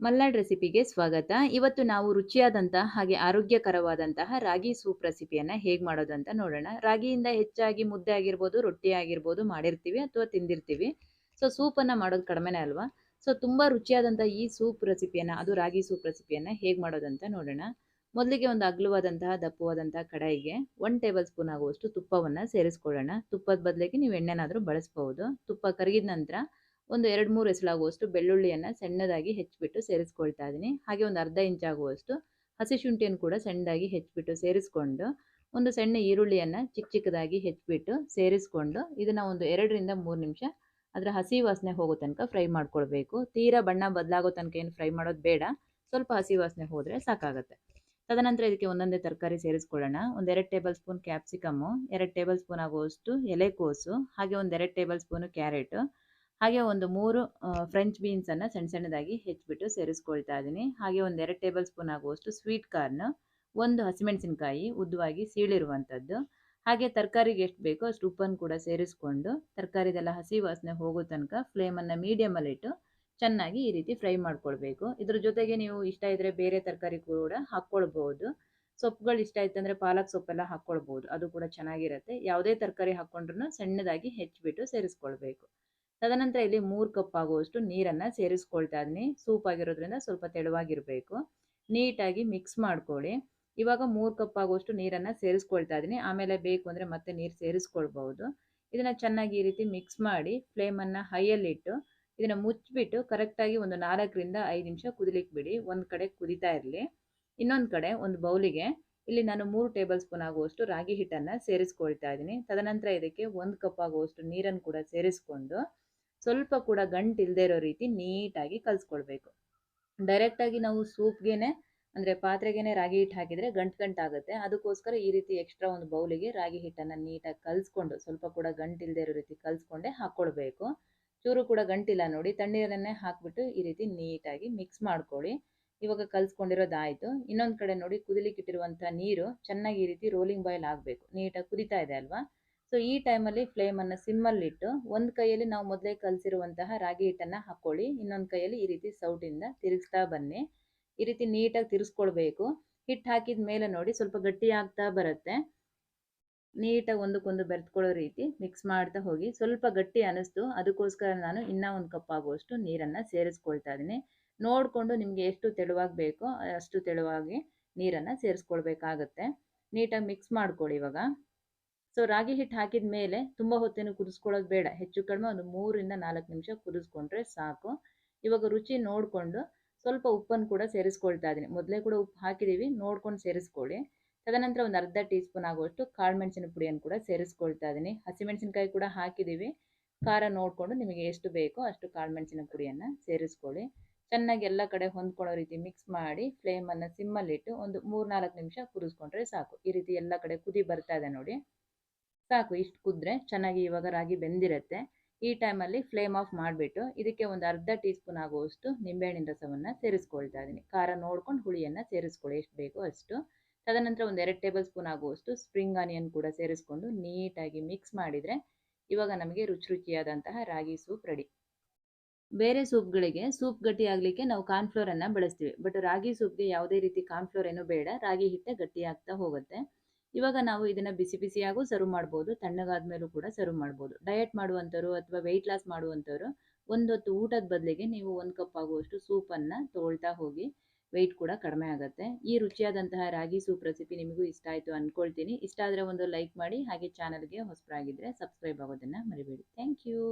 ಮಲ್ನಾಡ್ ರೆಸಿಪಿಗೆ ಸ್ವಾಗತ. ಇವತ್ತು ನಾವು ರುಚಿಯಾದಂತಹ ಹಾಗೆ ಆರೋಗ್ಯಕರವಾದಂತಹ ರಾಗಿ ಸೂಪ್ ರೆಸಿಪಿಯನ್ನ ಹೇಗೆ ಮಾಡೋದು ಅಂತ ನೋಡೋಣ. ರಾಗಿಯಿಂದ ಹೆಚ್ಚಾಗಿ ಮುದ್ದೆ ಆಗಿರ್ಬೋದು, ರೊಟ್ಟಿ ಆಗಿರ್ಬೋದು ಮಾಡಿರ್ತೀವಿ ಅಥವಾ ತಿಂದಿರ್ತೀವಿ. ಸೊ ಸೂಪನ್ನು ಮಾಡೋದು ಕಡಿಮೆನೇ ಅಲ್ವಾ? ಸೊ ತುಂಬ ರುಚಿಯಾದಂಥ ಈ ಸೂಪ್ ರೆಸಿಪಿಯನ್ನ, ಅದು ರಾಗಿ ಸೂಪ್ ರೆಸಿಪಿಯನ್ನ ಹೇಗೆ ಮಾಡೋದಂತ ನೋಡೋಣ. ಮೊದಲಿಗೆ ಒಂದು ಅಗಲವಾದಂತಹ, ದಪ್ಪವಾದಂತಹ ಕಡಾಯಿಗೆ ಒನ್ ಟೇಬಲ್ ಸ್ಪೂನ್ ಆಗುವಷ್ಟು ತುಪ್ಪವನ್ನು ಸೇರಿಸ್ಕೊಳ್ಳೋಣ. ತುಪ್ಪದ ಬದಲಿಗೆ ನೀವು ಎಣ್ಣೆನಾದರೂ ಬಳಸ್ಬೋದು. ತುಪ್ಪ ಕರಗಿದ ನಂತರ ಒಂದು ಎರಡು ಮೂರು ಎಸಳಾಗುವಷ್ಟು ಬೆಳ್ಳುಳ್ಳಿಯನ್ನು ಸಣ್ಣದಾಗಿ ಹೆಚ್ಚಿಬಿಟ್ಟು ಸೇರಿಸ್ಕೊಳ್ತಾ ಇದ್ದೀನಿ. ಹಾಗೆ ಒಂದು ಅರ್ಧ ಇಂಚ್ ಆಗುವಷ್ಟು ಹಸಿ ಶುಂಠಿಯನ್ನು ಕೂಡ ಸಣ್ಣದಾಗಿ ಹೆಚ್ಚಿಬಿಟ್ಟು ಸೇರಿಸ್ಕೊಂಡು ಒಂದು ಸಣ್ಣ ಈರುಳ್ಳಿಯನ್ನು ಚಿಕ್ಕ ಚಿಕ್ಕದಾಗಿ ಹೆಚ್ಚಿಬಿಟ್ಟು ಸೇರಿಸ್ಕೊಂಡು ಇದನ್ನು ಒಂದು ಎರಡರಿಂದ ಮೂರು ನಿಮಿಷ ಅದರ ಹಸಿ ವಾಸನೆ ಹೋಗೋ ತನಕ ಫ್ರೈ ಮಾಡ್ಕೊಳ್ಬೇಕು. ತೀರಾ ಬಣ್ಣ ಬದಲಾಗೋ ತನಕ ಏನು ಫ್ರೈ ಮಾಡೋದು ಬೇಡ. ಸ್ವಲ್ಪ ಹಸಿ ವಾಸನೆ ಹೋದರೆ ಸಾಕಾಗುತ್ತೆ. ತದನಂತರ ಇದಕ್ಕೆ ಒಂದೊಂದೇ ತರಕಾರಿ ಸೇರಿಸ್ಕೊಳ್ಳೋಣ. ಒಂದೆರಡು ಟೇಬಲ್ ಸ್ಪೂನ್ ಕ್ಯಾಪ್ಸಿಕಮ್ಮು, ಎರಡು ಟೇಬಲ್ ಸ್ಪೂನ್ ಆಗುವಷ್ಟು ಎಲೆಕೋಸು ಹಾಗೆ ಒಂದೆರಡು ಟೇಬಲ್ ಸ್ಪೂನು ಕ್ಯಾರೆಟು. ಹಾಗೆ ಒಂದು ಮೂರು ಫ್ರೆಂಚ್ ಬೀನ್ಸನ್ನು ಸಣ್ಣ ಸಣ್ಣದಾಗಿ ಹೆಚ್ಚಿಬಿಟ್ಟು ಸೇರಿಸ್ಕೊಳ್ತಾ ಇದ್ದೀನಿ. ಹಾಗೆ ಒಂದು ಎರಡು ಟೇಬಲ್ ಸ್ಪೂನ್ ಆಗುವಷ್ಟು ಸ್ವೀಟ್ ಕಾರ್ನ್ ಒಂದು ಹಸಿಮೆಣಸಿನಕಾಯಿ ಉದ್ದವಾಗಿ ಸೀಳಿರುವಂಥದ್ದು ಹಾಗೆ ತರಕಾರಿಗೆ ಎಷ್ಟು ಬೇಕೋ ಅಷ್ಟು ಉಪ್ಪನ್ನು ಕೂಡ ಸೇರಿಸ್ಕೊಂಡು ತರಕಾರಿದೆಲ್ಲ ಹಸಿ ವಾಸನೆ ಹೋಗೋ ತನಕ ಫ್ಲೇಮನ್ನು ಮೀಡಿಯಮಲ್ಲಿಟ್ಟು ಚೆನ್ನಾಗಿ ಈ ರೀತಿ ಫ್ರೈ ಮಾಡ್ಕೊಳ್ಬೇಕು. ಇದ್ರ ಜೊತೆಗೆ ನೀವು ಇಷ್ಟ ಇದ್ದರೆ ಬೇರೆ ತರಕಾರಿ ಕೂಡ ಹಾಕ್ಕೊಳ್ಬೋದು. ಸೊಪ್ಪುಗಳು ಇಷ್ಟ ಇತ್ತಂದರೆ ಪಾಲಕ್ ಸೊಪ್ಪೆಲ್ಲ ಹಾಕ್ಕೊಳ್ಬೋದು. ಅದು ಕೂಡ ಚೆನ್ನಾಗಿರುತ್ತೆ. ಯಾವುದೇ ತರಕಾರಿ ಹಾಕ್ಕೊಂಡ್ರೂ ಸಣ್ಣದಾಗಿ ಹೆಚ್ಚಿಬಿಟ್ಟು ಸೇರಿಸ್ಕೊಳ್ಬೇಕು. ತದನಂತರ ಇಲ್ಲಿ ಮೂರು ಕಪ್ ಆಗುವಷ್ಟು ನೀರನ್ನು ಸೇರಿಸ್ಕೊಳ್ತಾ ಇದ್ದೀನಿ ಸೂಪ್ ಆಗಿರೋದ್ರಿಂದ ಸ್ವಲ್ಪ ತೆಳುವಾಗಿರಬೇಕು. ನೀಟಾಗಿ ಮಿಕ್ಸ್ ಮಾಡ್ಕೊಳ್ಳಿ. ಇವಾಗ ಮೂರು ಕಪ್ ಆಗುವಷ್ಟು ನೀರನ್ನು ಸೇರಿಸ್ಕೊಳ್ತಾ ಇದ್ದೀನಿ ಆಮೇಲೆ ಬೇಕು ಅಂದರೆ ಮತ್ತೆ ನೀರು ಸೇರಿಸ್ಕೊಳ್ಬಹುದು. ಇದನ್ನು ಚೆನ್ನಾಗಿ ಈ ರೀತಿ ಮಿಕ್ಸ್ ಮಾಡಿ ಫ್ಲೇಮನ್ನು ಹೈಯಲ್ಲಿಟ್ಟು ಇದನ್ನು ಮುಚ್ಚಿಬಿಟ್ಟು ಕರೆಕ್ಟಾಗಿ ಒಂದು ನಾಲ್ಕರಿಂದ ಐದು ನಿಮಿಷ ಕುದಿಲಿಕ್ಕೆ ಬಿಡಿ. ಒಂದು ಕಡೆ ಕುದಿತಾ ಇರಲಿ. ಇನ್ನೊಂದು ಕಡೆ ಒಂದು ಬೌಲಿಗೆ ಇಲ್ಲಿ ನಾನು ಮೂರು ಟೇಬಲ್ ಸ್ಪೂನ್ ಆಗುವಷ್ಟು ರಾಗಿ ಹಿಟ್ಟನ್ನು ಸೇರಿಸ್ಕೊಳ್ತಾ ಇದ್ದೀನಿ ತದನಂತರ ಇದಕ್ಕೆ ಒಂದು ಕಪ್ ಆಗುವಷ್ಟು ನೀರನ್ನು ಕೂಡ ಸೇರಿಸ್ಕೊಂಡು ಸ್ವಲ್ಪ ಕೂಡ ಗಂಟು ಇಲ್ಲದೆ ಇರೋ ರೀತಿ ನೀಟಾಗಿ ಕಲಿಸ್ಕೊಳ್ಬೇಕು. ಡೈರೆಕ್ಟಾಗಿ ನಾವು ಸೂಪ್ಗೆನೆ, ಅಂದರೆ ಪಾತ್ರೆಗೇನೆ ರಾಗಿ ಹಿಟ್ಟು ಹಾಕಿದರೆ ಗಂಟು ಗಂಟು ಆಗುತ್ತೆ. ಅದಕ್ಕೋಸ್ಕರ ಈ ರೀತಿ ಎಕ್ಸ್ಟ್ರಾ ಒಂದು ಬೌಲಿಗೆ ರಾಗಿ ಹಿಟ್ಟನ್ನು ನೀಟಾಗಿ ಕಲಿಸ್ಕೊಂಡು ಸ್ವಲ್ಪ ಕೂಡ ಗಂಟು ಇಲ್ಲದೆ ಇರೋ ರೀತಿ ಕಲಿಸ್ಕೊಂಡೆ ಹಾಕ್ಕೊಳ್ಬೇಕು ಚೂರು ಕೂಡ ಗಂಟಿಲ್ಲ ನೋಡಿ, ತಣ್ಣೀರನ್ನೇ ಹಾಕ್ಬಿಟ್ಟು ಈ ರೀತಿ ನೀಟಾಗಿ ಮಿಕ್ಸ್ ಮಾಡ್ಕೊಳ್ಳಿ. ಇವಾಗ ಕಲಿಸ್ಕೊಂಡಿರೋದಾಯಿತು. ಇನ್ನೊಂದು ಕಡೆ ನೋಡಿ ಕುದಿಲಿಕ್ಕೆ ಇಟ್ಟಿರುವಂಥ ನೀರು ಚೆನ್ನಾಗಿ ಈ ರೀತಿ ರೋಲಿಂಗ್ ಬಾಯ್ಲ್ ಆಗಬೇಕು. ನೀಟಾಗಿ ಕುದಿತಾ ಇದೆ ಅಲ್ವಾ? ಸೊ ಈ ಟೈಮಲ್ಲಿ ಫ್ಲೇಮನ್ನು ಸಿಮ್ಮಲ್ಲಿಟ್ಟು ಒಂದು ಕೈಯಲ್ಲಿ ನಾವು ಮೊದಲೇ ಕಲಸಿರುವಂತಹ ರಾಗಿ ಹಿಟ್ಟನ್ನು ಹಾಕ್ಕೊಳ್ಳಿ ಇನ್ನೊಂದು ಕೈಯಲ್ಲಿ ಈ ರೀತಿ ಸೌಟಿಂದ ತಿರುಗಿಸ್ತಾ ಬನ್ನಿ. ಈ ರೀತಿ ನೀಟಾಗಿ ತಿರುಗಿಸ್ಕೊಳ್ಬೇಕು ಹಿಟ್ಟು ಹಾಕಿದ ಮೇಲೆ ನೋಡಿ ಸ್ವಲ್ಪ ಗಟ್ಟಿ ಆಗ್ತಾ ಬರುತ್ತೆ. ನೀಟಾಗಿ ಒಂದಕ್ಕೊಂದು ಬೆರೆತ್ಕೊಳ್ಳೋ ರೀತಿ ಮಿಕ್ಸ್ ಮಾಡ್ತಾ ಹೋಗಿ. ಸ್ವಲ್ಪ ಗಟ್ಟಿ ಅನಿಸ್ತು. ಅದಕ್ಕೋಸ್ಕರ ನಾನು ಇನ್ನೂ ಒಂದು ಕಪ್ ಆಗುವಷ್ಟು ನೀರನ್ನು ಸೇರಿಸ್ಕೊಳ್ತಾ ಇದ್ದೀನಿ. ನೋಡಿಕೊಂಡು ನಿಮಗೆ ಎಷ್ಟು ತೆಳುವಾಗಿ ಬೇಕೋ ಅಷ್ಟು ತೆಳುವಾಗಿ ನೀರನ್ನು ಸೇರಿಸ್ಕೊಳ್ಬೇಕಾಗತ್ತೆ. ನೀಟಾಗಿ ಮಿಕ್ಸ್ ಮಾಡ್ಕೊಳ್ಳಿ ಇವಾಗ. ಸೊ ರಾಗಿ ಹಿಟ್ಟು ಹಾಕಿದ ಮೇಲೆ ತುಂಬ ಹೊತ್ತೇನು ಕುದಿಸ್ಕೊಳ್ಳೋದು ಬೇಡ. ಹೆಚ್ಚು ಕಡಿಮೆ ಒಂದು ಮೂರಿಂದ ನಾಲ್ಕು ನಿಮಿಷ ಕುದಿಸ್ಕೊಂಡ್ರೆ ಸಾಕು. ಇವಾಗ ರುಚಿ ನೋಡಿಕೊಂಡು ಸ್ವಲ್ಪ ಉಪ್ಪನ್ನು ಕೂಡ ಸೇರಿಸ್ಕೊಳ್ತಾ ಇದ್ದೀನಿ. ಮೊದಲೇ ಕೂಡ ಉಪ್ಪು ಹಾಕಿದ್ದೀವಿ ನೋಡ್ಕೊಂಡು ಸೇರಿಸ್ಕೊಳ್ಳಿ. ತದನಂತರ ಒಂದು ಅರ್ಧ ಟೀ ಸ್ಪೂನ್ ಆಗುವಷ್ಟು ಕಾಳು ಮೆಣಸಿನ ಪುಡಿಯನ್ನು ಕೂಡ ಸೇರಿಸ್ಕೊಳ್ತಾ ಇದ್ದೀನಿ. ಹಸಿಮೆಣಸಿನಕಾಯಿ ಕೂಡ ಹಾಕಿದ್ದೀವಿ ಖಾರ ನೋಡಿಕೊಂಡು ನಿಮಗೆ ಎಷ್ಟು ಬೇಕೋ ಅಷ್ಟು ಕಾಳು ಮೆಣಸಿನ ಪುಡಿಯನ್ನು ಸೇರಿಸ್ಕೊಳ್ಳಿ. ಚೆನ್ನಾಗಿ ಎಲ್ಲ ಕಡೆ ಹೊಂದ್ಕೊಳ್ಳೋ ರೀತಿ ಮಿಕ್ಸ್ ಮಾಡಿ ಫ್ಲೇಮನ್ನು ಸಿಮ್ಮಲ್ಲಿಟ್ಟು ಒಂದು ಮೂರು ನಾಲ್ಕು ನಿಮಿಷ ಕುದಿಸ್ಕೊಂಡ್ರೆ ಸಾಕು. ಈ ರೀತಿ ಎಲ್ಲ ಕಡೆ ಕುದಿ ಬರ್ತಾ ಇದೆ ನೋಡಿ. ಸಾಕು ಇಷ್ಟು ಕುದ್ರೆ ಚೆನ್ನಾಗಿ ಇವಾಗ ರಾಗಿ ಬೆಂದಿರುತ್ತೆ. ಈ ಟೈಮಲ್ಲಿ ಫ್ಲೇಮ್ ಆಫ್ ಮಾಡಿಬಿಟ್ಟು ಇದಕ್ಕೆ ಒಂದು ಅರ್ಧ ಟೀ ಸ್ಪೂನ್ ಆಗುವಷ್ಟು ನಿಂಬೆಹಣ್ಣಿನ ರಸವನ್ನು ಸೇರಿಸ್ಕೊಳ್ತಾ ಇದ್ದೀನಿ. ಖಾರ ನೋಡ್ಕೊಂಡು ಹುಳಿಯನ್ನು ಸೇರಿಸ್ಕೊಳ್ಳಿ, ಎಷ್ಟು ಬೇಕೋ ಅಷ್ಟು. ತದನಂತರ ಒಂದು ಎರಡು ಟೇಬಲ್ ಸ್ಪೂನ್ ಆಗುವಷ್ಟು ಸ್ಪ್ರಿಂಗ್ ಆನಿಯನ್ ಕೂಡ ಸೇರಿಸ್ಕೊಂಡು ನೀಟಾಗಿ ಮಿಕ್ಸ್ ಮಾಡಿದರೆ ಇವಾಗ ನಮಗೆ ರುಚಿ ರುಚಿಯಾದಂತಹ ರಾಗಿ ಸೂಪ್ ರೆಡಿ ಬೇರೆ ಸೂಪ್ಗಳಿಗೆ ಸೂಪ್ ಗಟ್ಟಿ ಆಗಲಿಕ್ಕೆ ನಾವು ಕಾರ್ನ್ಫ್ಲೋರನ್ನು ಬಳಸ್ತೀವಿ. ಬಟ್ ರಾಗಿ ಸೂಪ್ಗೆ ಯಾವುದೇ ರೀತಿ ಕಾರ್ನ್ಫ್ಲೋರ್ ಏನೂ ಬೇಡ. ರಾಗಿ ಹಿಟ್ಟೆ ಗಟ್ಟಿ ಆಗ್ತಾ ಹೋಗುತ್ತೆ. ಇವಾಗ ನಾವು ಇದನ್ನು ಬಿಸಿ ಬಿಸಿಯಾಗೂ ಸರ್ವ್ ಮಾಡ್ಬೋದು ತಣ್ಣಗಾದ ಮೇಲೂ ಕೂಡ ಸರ್ವ್ ಮಾಡ್ಬೋದು. ಡಯಟ್ ಮಾಡುವಂಥವ್ರು ಅಥವಾ ವೆಯ್ಟ್ ಲಾಸ್ ಮಾಡುವಂಥವ್ರು ಒಂದೊತ್ತು ಊಟದ ಬದಲಿಗೆ ನೀವು ಒಂದು ಕಪ್ ಆಗುವಷ್ಟು ಸೂಪನ್ನು ತೊಗೊಳ್ತಾ ಹೋಗಿ ವೆಯ್ಟ್ ಕೂಡ ಕಡಿಮೆ ಆಗುತ್ತೆ. ಈ ರುಚಿಯಾದಂತಹ ರಾಗಿ ಸೂಪ್ ರೆಸಿಪಿ ನಿಮಗೂ ಇಷ್ಟ ಆಯಿತು ಅಂದ್ಕೊಳ್ತೀನಿ ಇಷ್ಟ ಆದರೆ ಒಂದು ಲೈಕ್ ಮಾಡಿ, ಹಾಗೆ ಚಾನಲ್ಗೆ ಹೊಸಬರಾಗಿದ್ದರೆ ಸಬ್ಸ್ಕ್ರೈಬ್ ಆಗೋದನ್ನು ಮರಿಬೇಡಿ. Thank you